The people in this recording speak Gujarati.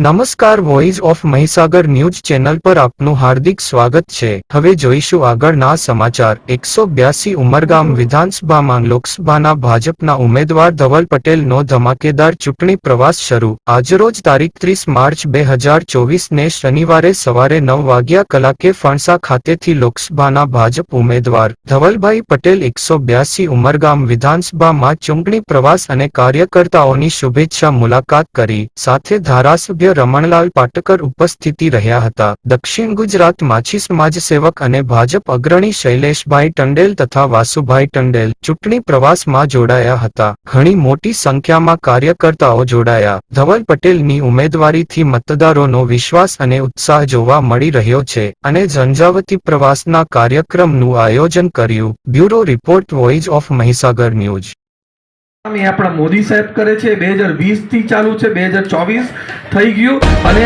નમસ્કાર voice of Mahisagar news channel પર આપનું હાર્દિક સ્વાગત છે. હવે જોઈશું આગળના સમાચાર. એકસો બ્યાસી ઉમરગામ વિધાનસભામાં લોકસભાના ભાજપના ઉમેદવાર ધવલ પટેલનો ધમાકેદાર ચૂંટણી પ્રવાસ શરૂ. આજરોજ તારીખ ત્રીસ માર્ચ બે હજાર ચોવીસને શનિવારે સવારે નવ વાગ્યા કલાકે ફણસા ખાતેથી લોકસભાના ભાજપ ઉમેદવાર ધવલભાઈ પટેલ એકસો બ્યાસી ઉમરગામ વિધાનસભામાં ચૂંટણી પ્રવાસ અને કાર્યકર્તાઓની શુભેચ્છા મુલાકાત કરી. સાથે ધારાસભ્ય રમણલાલ પાટકર ઉપસ્થિતિ રહ્યા હતા. દક્ષિણ ગુજરાત માછી સમાજ સેવક અને ભાજપ અગ્રણી શૈલેષભાઈ ટંડેલ તથા વાસુભાઈ ટંડેલ ચૂંટણી પ્રવાસમાં જોડાયા હતા. ઘણી મોટી સંખ્યામાં કાર્યકર્તાઓ જોડાયા. ધવલ પટેલની ઉમેદવારીથી મતદારોનો વિશ્વાસ અને ઉત્સાહ જોવા મળી રહ્યો છે અને ઝંઝાવતી પ્રવાસના કાર્યક્રમનું આયોજન કર્યું. Bureau report, voice of Mahisagar news. આપણા મોદી સાહેબ કરે છે, બે હજાર વીસથી ચાલુ છે, બે હજાર ચોવીસ થઈ ગયું. અને